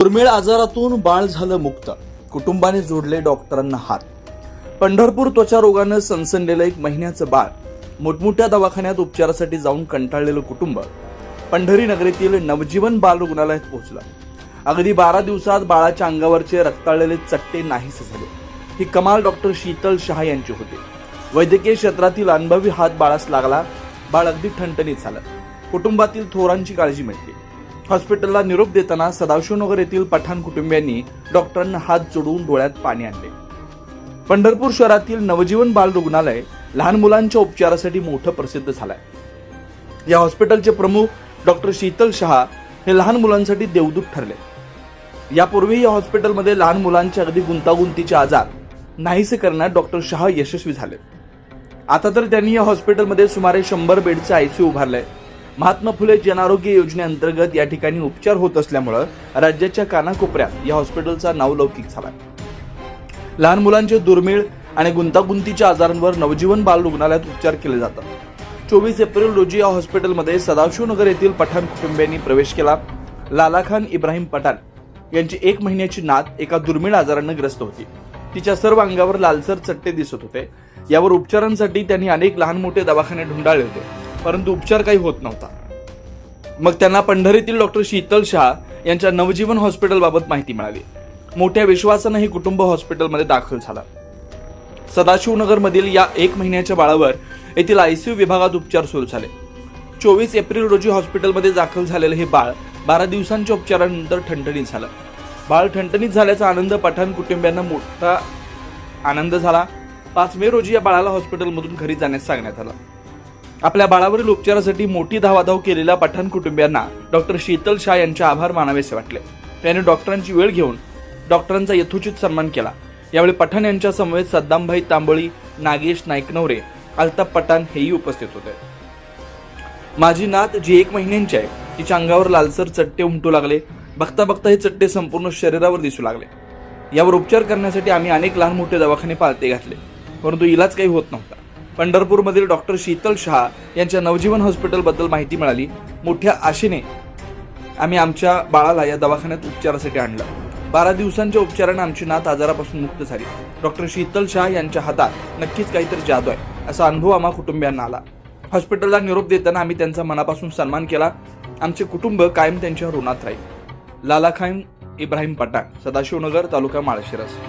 दुर्मिळ आजारातून बाळ झालं मुक्त. कुटुंबाने जोडले डॉक्टरांना हात. पंढरपूर त्वचा रोगानं सनसनलेलं एक महिन्याचं बाळ. मोठमोठ्या दवाखान्यात उपचारासाठी जाऊन कंटाळलेलं कुटुंब पंढरी नगरीतील नवजीवन बाल रुग्णालयात पोहोचलं. अगदी बारा दिवसात बाळाच्या अंगावरचे रक्ताळलेले चट्टे नाहीसे झाले. ही कमाल डॉक्टर शीतल शहा यांची होती. वैद्यकीय क्षेत्रातील अनुभवी हात बाळास लागला. बाळ अगदी ठणठणीत झालं. कुटुंबातील थोरांची काळजी मिळते. हॉस्पिटलला निरोप देताना सदाशिवनगर येथील पठाण कुटुंबियांनी डॉक्टरांना हात जोडून डोळ्यात पाणी आणले. पंढरपूर शहरातील नवजीवन बाल रुग्णालय लहान मुलांच्या उपचारासाठी मोठं प्रसिद्ध झालंय. या हॉस्पिटलचे प्रमुख डॉक्टर शीतल शहा हे लहान मुलांसाठी देवदूत ठरले. यापूर्वी या हॉस्पिटलमध्ये लहान मुलांचे अगदी गुंतागुंतीचे आजार नाहीसे करण्यात डॉक्टर शहा यशस्वी झाले. आता तर त्यांनी या हॉस्पिटलमध्ये सुमारे शंभर बेडचे आयसीयू आहे महात्मा फुले जनआरोग्य योजनेअंतर्गत या ठिकाणी उपचार होत असल्यामुळं राज्याच्या कानाकोपऱ्यात या हॉस्पिटलचा नावलौकिक झाला लहान मुलांचे दुर्मिळ आणि गुंतागुंतीच्या आजारांवर नवजीवन बाल रुग्णालयात उपचार केले जातात. चोवीस एप्रिल रोजी या हॉस्पिटलमध्ये सदाशिवनगर येथील पठाण कुटुंबियांनी प्रवेश केला. लाला खान इब्राहिम पठाण यांची एक महिन्याची नात एका दुर्मिळ आजारानं ग्रस्त होती. तिच्या सर्व अंगावर लालसर चट्टे दिसत होते. यावर उपचारांसाठी त्यांनी अनेक लहान मोठे दवाखाने ढुंडाळले होते. परंतु उपचार काही होत नव्हता. मग त्यांना पंढरीतील डॉक्टर शीतल शहा यांच्या नवजीवन हॉस्पिटलबाबत माहिती मिळाली. मोठ्या विश्वासानं हे कुटुंब हॉस्पिटलमध्ये दाखल झाला. सदाशिवनगरमधील या एक महिन्याच्या बाळावर येथील आयसीयू विभागात उपचार सुरू झाले. चोवीस एप्रिल रोजी हॉस्पिटलमध्ये दाखल झालेलं हे बाळ बारा दिवसांच्या उपचारानंतर ठणठणीत झालं. बाळ ठणठणीत झाल्याचा आनंद पठाण कुटुंबियांना मोठा आनंद झाला. पाच मे रोजी या बाळाला हॉस्पिटलमधून घरी जाण्यास सांगण्यात आलं. आपल्या बाळावरील उपचारासाठी मोठी धावाधाव केलेल्या पठाण कुटुंबियांना डॉक्टर शीतल शाह यांचे आभार मानावेसे वाटले. त्यांनी डॉक्टरांची वेळ घेऊन डॉक्टरांचा यथोचित सन्मान केला. यावेळी पठाण यांच्या समवेत सद्दामभाई तांबळी नागेश नाईकनवरे अल्ताफ पठाण हेही उपस्थित होते. माझी नात जी एक महिन्यांची आहे तिच्या अंगावर लालसर चट्टे उमटू लागले. बघता बघता हे चट्टे संपूर्ण शरीरावर दिसू लागले. यावर उपचार करण्यासाठी आम्ही अनेक लहान मोठे दवाखाने पालते घातले परंतु इलाज काही होत नव्हता. पंढरपूरमधील डॉक्टर शीतल शहा यांच्या नवजीवन हॉस्पिटलबद्दल माहिती मिळाली. मोठ्या आशेने आम्ही आमच्या बाळाला या दवाखान्यात उपचारासाठी आणलं. बारा दिवसांच्या उपचारानं आमची नात आजारापासून मुक्त झाली. डॉक्टर शीतल शाह यांच्या हातात नक्कीच काहीतरी जादू आहे असा अनुभव आम्हा कुटुंबियांना आला. हॉस्पिटलला निरोप देताना आम्ही त्यांचा मनापासून सन्मान केला. आमचे कुटुंब कायम त्यांच्या ऋणात राहील. लाला खान इब्राहिम पठाण सदाशिवनगर तालुका माळशिरस.